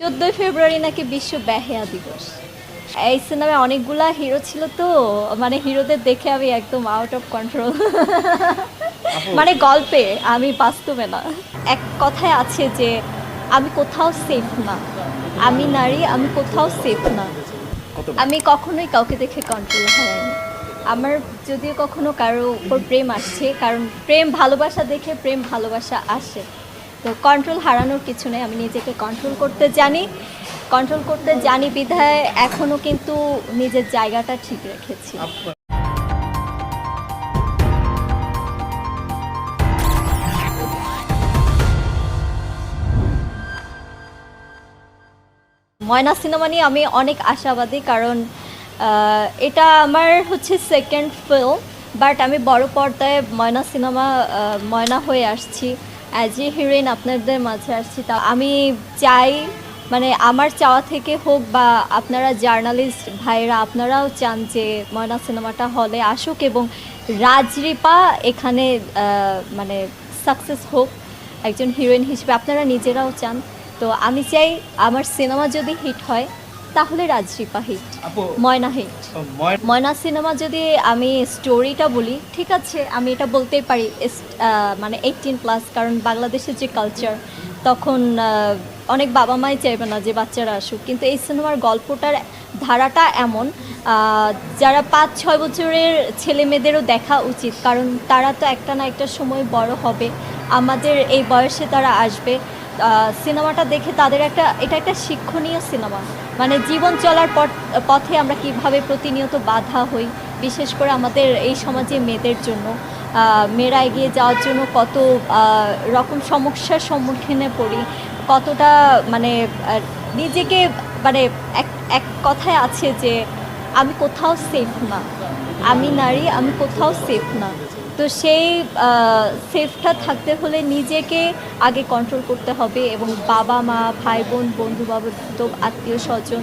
চোদ্দোই ফেব্রুয়ারি নাকি বিশ্ব ব্যাহেয়া দিবস। এই সিনেমায় অনেকগুলা হিরো ছিল তো মানে হিরোদের দেখে আমি একদম আউট অফ কন্ট্রোল মানে গল্পে আমি বাস্তবে না। এক কথায় আছে যে আমি কোথাও সেফ না। আমি নারী আমি কোথাও সেফ না। আমি কখনোই কাউকে দেখে কন্ট্রোল হারাইনি আমার যদিও কখনো কারও উপর প্রেম আসছে কারণ প্রেম ভালোবাসা দেখে প্রেম ভালোবাসা আসে। তো কন্ট্রোল হারানোর কিছু নেই, আমি নিজেকে কন্ট্রোল করতে জানি। কন্ট্রোল করতে জানি বিধায় এখনও কিন্তু নিজের জায়গাটা ঠিক রেখেছি। ময়না সিনেমা নিয়ে আমি অনেক আশাবাদী, কারণ এটা আমার হচ্ছে সেকেন্ড ফিল্ম বাট আমি বড় পর্দায় ময়না সিনেমা ময়না হয়ে আসছি। অ্যাজ এ হিরোইন আপনাদের মাঝে আসছি। তা আমি চাই মানে আমার চাওয়া থেকে হোক বা আপনারা জার্নালিস্ট ভাইরা আপনারাও চান যে ময়না সিনেমাটা হলে আসুক এবং রাজরিপা এখানে মানে সাকসেস হোক, একজন হিরোইন হিসেবে। আপনারা নিজেরাও চান। তো আমি চাই আমার সিনেমা যদি হিট হয় তাহলে রাজরিপা hit. Moyna hit. Moyna cinema যদি আমি স্টোরিটা বলি ঠিক আছে আমি এটা বলতেই পারি মানে এইটিন প্লাস কারণ বাংলাদেশের যে কালচার তখন অনেক বাবা মাই চাইবে না যে বাচ্চারা আসুক কিন্তু এই সিনেমার গল্পটার ধারাটা এমন যারা পাঁচ ছয় বছরের ছেলে মেয়েদেরও দেখা উচিত কারণ তারা তো একটা না একটা সময় বড় হবে আমাদের এই বয়সে তারা আসবে সিনেমাটা দেখে তাদের একটা, এটা একটা শিক্ষণীয় সিনেমা। মানে জীবন চলার পথ- আমরা কীভাবে প্রতিনিয়ত বাধা হই, বিশেষ করে আমাদের এই সমাজে মেয়েদের জন্য। মেয়েরা এগিয়ে যাওয়ার জন্য কত রকম সমস্যার সম্মুখীনে পড়ি, কতটা মানে নিজেকে মানে এক এক কথায় আছে যে, আমি কোথাও সেফ না। আমি নারী, আমি কোথাও সেফ না। তো সেই সেফটা থাকতে হলে নিজেকে আগে কন্ট্রোল করতে হবে এবং বাবা মা, ভাই বোন বন্ধু বান্ধব আত্মীয় স্বজন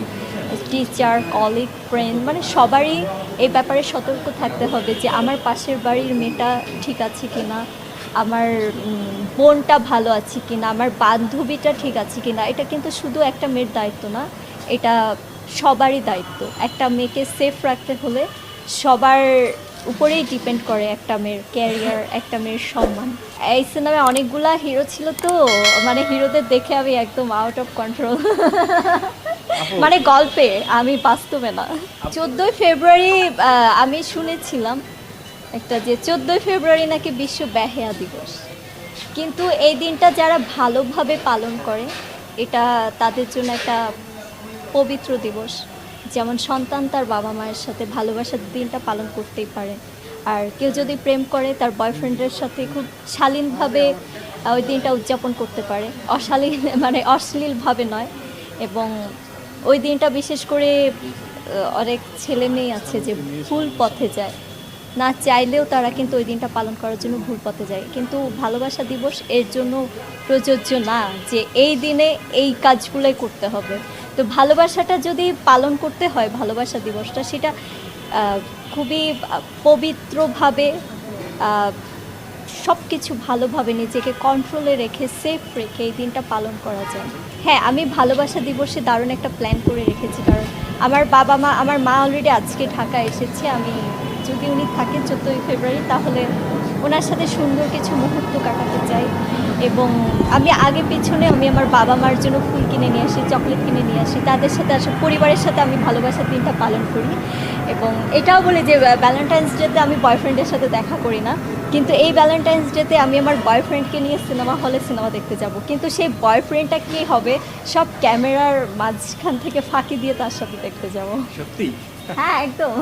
টিচার কলিগ ফ্রেন্ড মানে সবারই এই ব্যাপারে সতর্ক থাকতে হবে যে আমার পাশের বাড়ির মেয়েটা ঠিক আছে কি না আমার বোনটা ভালো আছে কি না আমার বান্ধবীটা ঠিক আছে কি না এটা কিন্তু শুধু একটা মেয়ের দায়িত্ব না, এটা সবারই দায়িত্ব। একটা মেয়েকে সেফ রাখতে হলে সবার উপরেই ডিপেন্ড করে একটা মেয়ের ক্যারিয়ার একটা মেয়ের সম্মান। এই সিনেমায় অনেকগুলা হিরো ছিল তো মানে হিরোদের দেখে আমি একদম আউট অফ কন্ট্রোল মানে গল্পে আমি বাস্তবে না। চোদ্দোই ফেব্রুয়ারি আমি শুনেছিলাম একটা যে চোদ্দোই ফেব্রুয়ারি নাকি বিশ্ব ব্যাহেয়া দিবস। কিন্তু এই দিনটা যারা ভালোভাবে পালন করে এটা তাদের জন্য একটা পবিত্র দিবস। যেমন সন্তান তার বাবা মায়ের সাথে ভালোবাসার দিনটা পালন করতেই পারে। আর কেউ যদি প্রেম করে, তার বয়ফ্রেন্ডের সাথে খুব শালীনভাবে ওই দিনটা উদযাপন করতে পারে। অশালীন মানে অশ্লীলভাবে নয়। এবং ওই দিনটা বিশেষ করে অনেক ছেলে মেয়ে আছে যে ভুল পথে যায়। না চাইলেও তারা কিন্তু ওই দিনটা পালন করার জন্য ভুল পথে যায়। কিন্তু ভালোবাসা দিবস এর জন্য প্রযোজ্য না যে এই দিনে এই কাজগুলোই করতে হবে। তো ভালোবাসাটা যদি পালন করতে হয় ভালোবাসা দিবসটা, সেটা খুবই পবিত্রভাবে সব কিছু ভালোভাবে নিজেকে কন্ট্রোলে রেখে সেফ রেখে এই দিনটা পালন করা যায়। হ্যাঁ আমি ভালোবাসা দিবসে দারুণ একটা প্ল্যান করে রেখেছি। কারণ আমার বাবা মা আমার মা অলরেডি আজকে ঢাকা এসেছে, আমি যদি উনি থাকেন চোদ্দোই ফেব্রুয়ারি, তাহলে ওনার সাথে সুন্দর কিছু মুহূর্ত কাটাতে চাই। এবং আমি আগে পিছনে আমি আমার বাবা মার জন্য ফুল কিনে নিয়ে আসি, চকলেট কিনে নিয়ে আসি। তাদের সাথে আসলে পরিবারের সাথে আমি ভালোবাসার দিনটা পালন করি। এবং এটাও বলি যে, ভ্যালেন্টাইন্স ডেতে আমি বয়ফ্রেন্ডের সাথে দেখা করি না। কিন্তু এই ভ্যালেন্টাইন্স ডেতে আমি আমার বয়ফ্রেন্ডকে নিয়ে সিনেমা হলে সিনেমা দেখতে যাব। কিন্তু সেই বয়ফ্রেন্ডটা কি হবে সব ক্যামেরার মাঝখান থেকে ফাঁকি দিয়ে তার সাথে দেখতে যাব। সত্যি? হ্যাঁ একদম।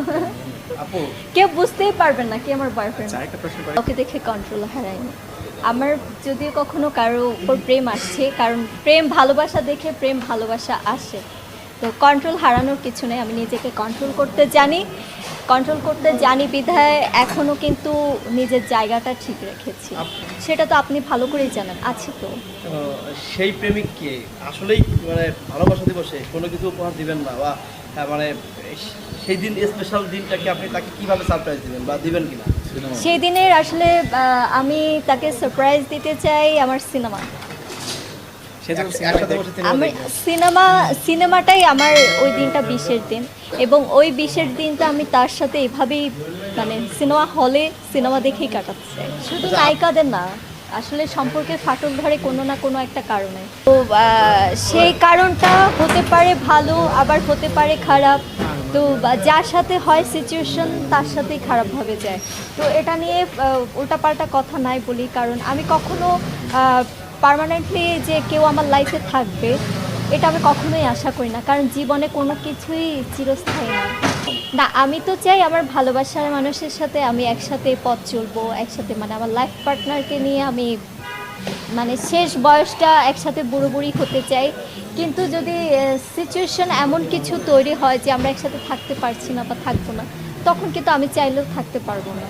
আপু। কেউ বুঝতেই পারবেন না কি আমার বয়ফ্রেন্ড আচ্ছা একটা প্রশ্ন করি। ওকে দেখে কন্ট্রোল হারায়নি। আমার যদিও কখনো কারও উপর প্রেম আসছে কারণ প্রেম ভালোবাসা দেখে প্রেম ভালোবাসা আসে। তো কন্ট্রোল হারানোর কিছু নেই আমি নিজেকে কন্ট্রোল করতে জানি। কন্ট্রোল করতে জানি বিধায় এখনও কিন্তু নিজের জায়গাটা ঠিক রেখেছি। সেটা তো আপনি ভালো করেই জানেন আছে তো। সেই প্রেমিককে আসলেই মানে ভালোবাসা দিবসে কোনো কিছু উপহার দিবেন না বা মানে সেই দিন স্পেশাল দিনটাকে আপনি তাকে কীভাবে সারপ্রাইজ দিবেন বা দিবেন কিনা? সেই দিনের আসলে আহ, আমি তাকে সারপ্রাইজ দিতে চাই আমার সিনেমা সেজন্য এক- সিনেমা একসাথে বসে সিনেমা আমি সিনেমা সিনেমাটাই আমার ওই দিনটা বিশের দিন। এবং ওই বিশের দিনটা আমি তার সাথে এভাবেই মানে সিনেমা হলে সিনেমা দেখেই কাটাতে চাই। শুধু নায়িকাদের না আসলে সম্পর্কে ফাটল ধরে কোনো না কোনো একটা কারণে। তো সেই কারণটা হতে পারে ভালো আবার হতে পারে খারাপ। তো বা যার সাথে হয় সিচুয়েশন তার সাথেই খারাপভাবে যায়। তো এটা নিয়ে উল্টাপাল্টা কথা নাই বলি কারণ আমি কখনো পার্মানেন্টলি যে কেউ আমার লাইফে থাকবে, এটা আমি কখনোই আশা করি না। কারণ জীবনে কোনো কিছুই চিরস্থায়ী না। না, আমি তো চাই আমার ভালোবাসার মানুষের সাথে আমি একসাথে পথ চলবো, একসাথে মানে আমার লাইফ পার্টনারকে নিয়ে আমি মানে শেষ বয়সটা একসাথে বুড়ো বুড়ি হতে চাই। কিন্তু যদি সিচুয়েশন এমন কিছু তৈরি হয় যে আমরা একসাথে থাকতে পারছি না বা থাকব না, তখন কিন্তু আমি চাইলেও থাকতে পারব না।